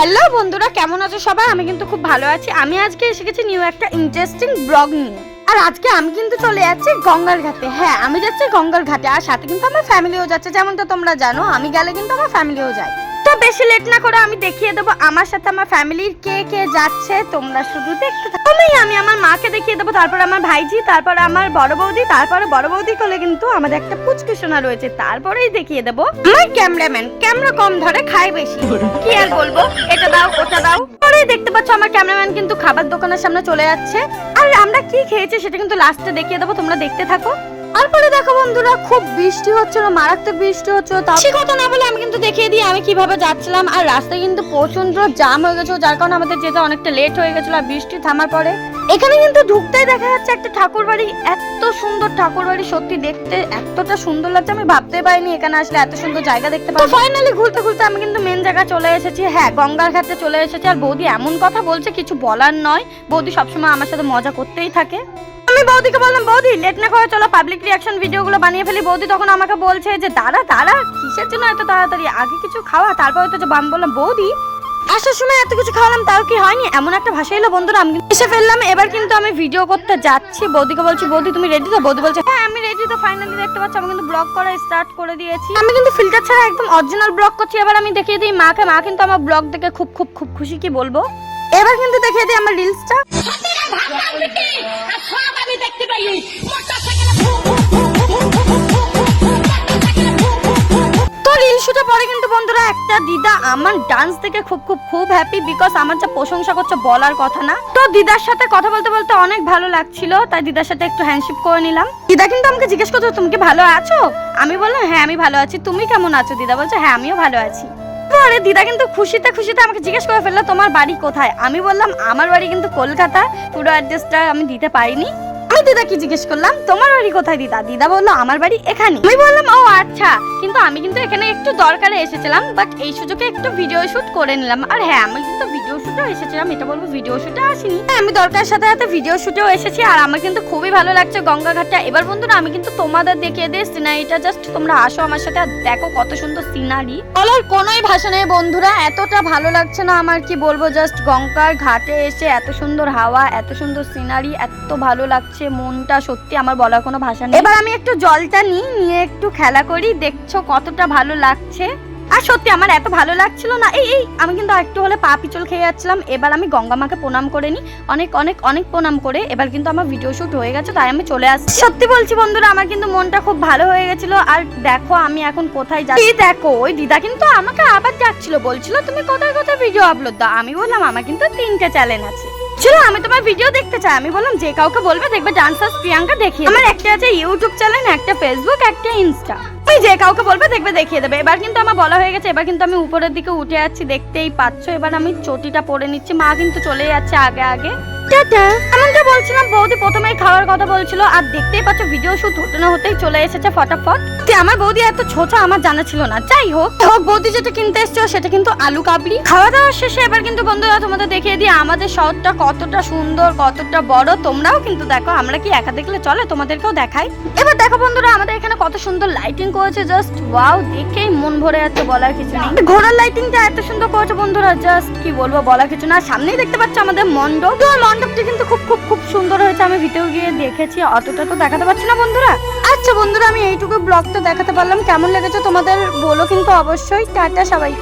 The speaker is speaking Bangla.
হ্যালো বন্ধুরা, কেমন আছো সবাই? আমি কিন্তু খুব ভালো আছি। আমি আজকে এসে গেছি নিউ একটা ইন্টারেস্টিং ব্লগ নিয়ে। আর আজকে আমি কিন্তু চলে যাচ্ছি গঙ্গার ঘাটে। হ্যাঁ আমি যাচ্ছি গঙ্গার ঘাটে। আর সাথে কিন্তু আমার ফ্যামিলিও যাচ্ছে, যেমনটা তোমরা জানো, আমি গেলে কিন্তু আমার ফ্যামিলিও যায়। বেশি লেট না করে আমি দেখিয়ে দেবো আমার সাথে আমার ফ্যামিলির কে কে যাচ্ছে, তোমরা শুধু দেখতে থাকো। আমি আমি আমার মাকে দেখিয়ে দেবো, তারপর আমার ভাইজি, তারপর আমার বড় বৌদি, তারপরে বড় বৌদি কোলে কিন্তু আমাদের একটা পুচকু সোনা রয়েছে, তারপরেই দেখিয়ে দেবো। আমার ক্যামেরাম্যান ক্যামেরা কম ধরে খায় বেশি। কি আর বলব? এটা দাও, ওটা দাও। পরেই দেখতে পাচ্ছ আমার ক্যামেরাম্যান কিন্তু খাবার দোকানের সামনে চলে যাচ্ছে। আর আমরা কি খেয়েছি সেটা কিন্তু লাস্টে দেখিয়ে দেবো, তোমরা দেখতে থাকো। তারপরে দেখো বন্ধুরা খুব বৃষ্টি হচ্ছিল মারাত্মক বৃষ্টি হচ্ছিল তাও সে কথা না বলে আমি কিন্তু দেখিয়ে দিই আমি কীভাবে যাচ্ছিলাম। আর রাস্তায় কিন্তু প্রচণ্ড জাম হয়ে গেছিল যার কারণে আমাদের যেতে অনেকটা লেট হয়ে গেছিল আর বৃষ্টি থামার পরে। এখানে কিন্তু ঢুকতেই দেখা যাচ্ছে একটা ঠাকুর বাড়ি এত সুন্দর ঠাকুর বাড়ি সত্যি দেখতে এতটা সুন্দর লাগছে আমি ভাবতে পারিনি এখানে আসলে এত সুন্দর জায়গা দেখতে পাবো। ফাইনালি ঘুরতে ঘুরতে আমি কিন্তু মেন জায়গা চলে এসেছি হ্যাঁ গঙ্গার ঘাটে চলে এসেছি। আর বৌদি এমন কথা বলছে কিছু বলার নয়। বৌদি সবসময় আমার সাথে মজা করতেই থাকে। আমি বৌদিকে বললাম, বৌদি লেট না করে চলো পাবলিক রিয়াকশন ভিডিওগুলো বানিয়ে ফেলি। বৌদি তখন আমাকে বলছে যে, দাঁড়া দাঁড়া, কিসের জন্য এত তাড়াতাড়ি? আগে কিছু খাওয়া, তারপরে তো যে বাম বললাম, বৌদি, আসার সময় এত কিছু খাওয়ালাম, তাও কি হয়নি? এমন একটা ভাষা এলো, বন্ধুরা, আমি এসে ফেললাম। এবার কিন্তু আমি ভিডিও করতে যাচ্ছি। বৌদিকে বলছি, বৌদি, তুমি রেডি তো? বৌদি বলছে হ্যাঁ আমি রেডি তো ফাইনালি দেখতে পাচ্ছি। আমি কিন্তু ব্লগ করা স্টার্ট করে দিয়েছি। আমি কিন্তু ফিল্টার ছাড়া একদম অরিজিনাল ব্লগ করছি। এবার আমি দেখিয়ে দিই মাকে। মা কিন্তু আমার ব্লগ দেখে খুব খুব খুব খুশি, কি বলব? এবার কিন্তু দেখিয়ে দিই আমার রিলসটা আমি পরে কিন্তু বন্ধুরা একটা দিদা আমার ডান্স খুব খুব খুব হ্যাপি বিকজ আমার যা প্রশংসা করছে বলার কথা না। তো দিদার সাথে কথা বলতে বলতে অনেক ভালো লাগছিল, তাই দিদার সাথে একটু হ্যান্ডশিপ করে নিলাম। দিদা কিন্তু আমাকে জিজ্ঞেস তুমি কি ভালো আছো? আমি বললাম হ্যাঁ আমি ভালো আছি। তুমি কেমন আছো? দিদা বলছো হ্যাঁ আমিও ভালো আছি। পরে দিদা কিন্তু খুশিতে খুশিতে আমাকে জিজ্ঞেস করে ফেলল, তোমার বাড়ি কোথায়? আমি বললাম, আমার বাড়ি কিন্তু কলকাতা। পুরো অ্যাড্রেসটা আমি দিতে পারিনি। আমি দিদাকে জিজ্ঞেস করলাম তোমার বাড়ি কোথায় দিদা? দিদা বলল আমার বাড়ি এখানে আমি বললাম ও আচ্ছা। কিন্তু আমি কিন্তু এখানে একটু দরকারে এসেছিলাম বাট এই সুযোগে একটু ভিডিও শুট করে নিলাম। আর হ্যাঁ আমি কিন্তু ভিডিও শুটেও এসেছিলাম এটা বলব ভিডিও শুটে আসিনি। হ্যাঁ, আমি দরকারের সাথে সাথে ভিডিও শুটেও এসেছি আর আমার কিন্তু খুবই ভালো লাগছে গঙ্গা ঘাটটা এবার বন্ধুরা আমি কিন্তু তোমাদের দেখিয়ে দিই সিনারিটা জাস্ট তোমরা আসো আমার সাথে আর দেখো কত সুন্দর সিনারি। বলার কোনোই ভাষা নেই বন্ধুরা এতটা ভালো লাগছে না আমার কি বলব জাস্ট গঙ্গার ঘাটে এসে এত সুন্দর হাওয়া এত সুন্দর সিনারি এত ভালো লাগছে। মনটা সত্যি আমার বলার কোনো ভাষা নেই। এবার আমি একটু জলটা নিই, নিয়ে একটু খেলা করি, দেখছ কতটা ভালো লাগছে। আর সত্যি আমার এত ভালো লাগছিল না, এই এই, আমি কিন্তু একটু হলে পা পিচল খেয়ে যাচ্ছিলাম। এবার আমি গঙ্গা মাকে প্রণাম করে নিই। অনেক অনেক অনেক প্রণাম করে। এবার কিন্তু আমার ভিডিও শুট হয়ে গেছে, তাই আমি চলে আসছি। সত্যি বলছি বন্ধুরা, আমার কিন্তু মনটা খুব ভালো হয়ে গেছিল। আর দেখো আমি এখন কোথায় যাচ্ছি। দেখো, ওই দিদা কিন্তু আমাকে আবার যাচ্ছিল বলছিল, তুমি কোথায় কোথায় ভিডিও আপলোড দাও? আমি বললাম, আমার কিন্তু তিনটে চ্যানেল আছে। ছিল আমি তোমার ভিডিও দেখতে চাই। আমি বললাম, যে কাউকে বলবে, দেখবে ডান্সার প্রিয়াঙ্কা দেখিয়ে আমার একটা আছে ইউটিউব চ্যানেল একটা ফেসবুক একটা ইনস্টা তুমি যে কাউকে বলবে, দেখবে দেখিয়ে দেবে। এবার কিন্তু আমার বলা হয়ে গেছে, এবার কিন্তু আমি উপরের দিকে উঠে যাচ্ছি দেখতেই পাচ্ছ। এবার আমি চটিটা পরে নিচ্ছি। মা কিন্তু চলে যাচ্ছে আগে আগে। টাটা। এমনটা বলছিলাম, বৌদি প্রথমেই খাওয়ার কথা বলছিল, আর দেখতেই পাচ্ছ ভিডিও শুট হতে না হতেই চলে এসেছে ফটাফট। তে, আমার বৌদি এত ছোট, আমার জানা ছিল না। যাই হোক হোক, বৌদি যেটা কিনতে এসছো সেটা কিন্তু আলু কাবলি। খাওয়া দাওয়া শেষে এবার কিন্তু বন্ধুরা তোমাদের দেখিয়ে দিই, আমাদের শহরটা কতটা সুন্দর, কতটা বড়, তোমরাও কিন্তু দেখো, আমরা কি একা দেখলে চলে, তোমাদেরকেও দেখাই। এবার দেখো বন্ধুরা, আমাদের এখানে কত সুন্দর লাইটিং করেছে জাস্ট ওয়াও দেখেই মন ভরে যাচ্ছে বলার কিছু নেই। ঘোড়ার লাইটিংটা এত সুন্দর করেছে বন্ধুরা জাস্ট কি বলব, বলার কিছু না। সামনেই দেখতে পাচ্ছ আমাদের মণ্ডপ। ওই মণ্ডপটি কিন্তু খুব খুব খুব সুন্দর হয়েছে। আমি ভিতরে গিয়ে দেখেছি, অতটা তো দেখাতে পারছি না বন্ধুরা। আচ্ছা বন্ধুরা, আমি এইটুকু ব্লগটা দেখাতে পারলাম। কেমন লেগেছে তোমাদের বলো কিন্তু অবশ্যই। টাটা সবাই